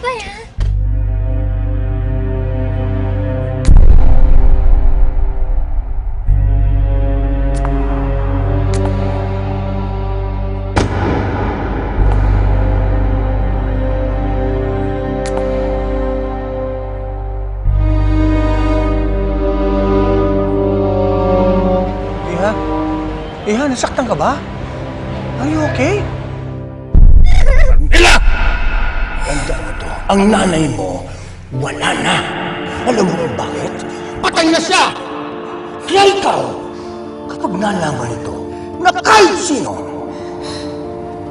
ba yan? Iha, nasaktan ka ba? Are you okay? Ang nanay mo, wala na. Alam mo kung bakit? Patay na siya! Kaya ikaw, kapag nalaman ito, na kahit sino,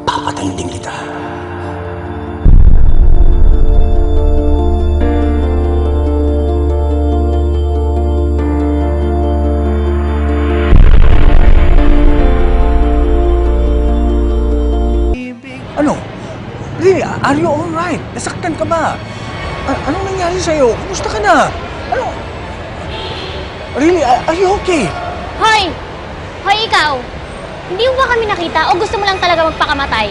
papatayin din kita. Ano? Really, are you alright? Nasaktan ka ba? A- anong nangyari sa'yo? Kumusta ka na? Ano? Really, are are you okay? Hoy! Hoy, ikaw! Hindi mo ba kami nakita o gusto mo lang talaga magpakamatay?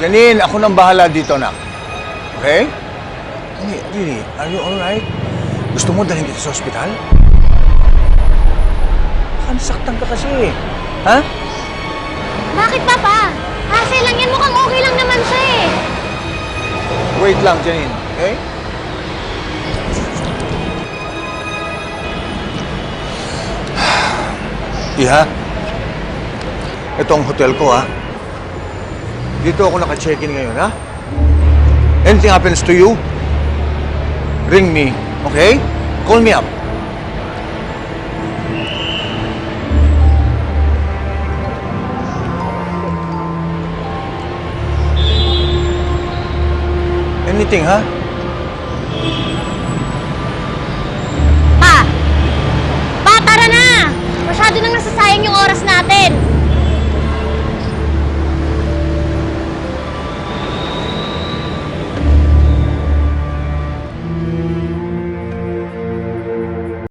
Janine, ako nang bahala dito, nak. Okay? Really, really, are you alright? Gusto mo dalhin kita sa ospital? Baka nasaktan ka kasi. Ha? Bakit, Papa? Hassle lang yan. Mukhang okay lang naman siya eh. Wait lang, Janine. Okay? Iha, ito hotel ko, ha? Dito ako naka-check-in ngayon, ha? Anything happens to you, ring me, okay? Call me up. Anything, ha? Pa! Pa, tara na! Masyado nang nasasayang yung oras natin.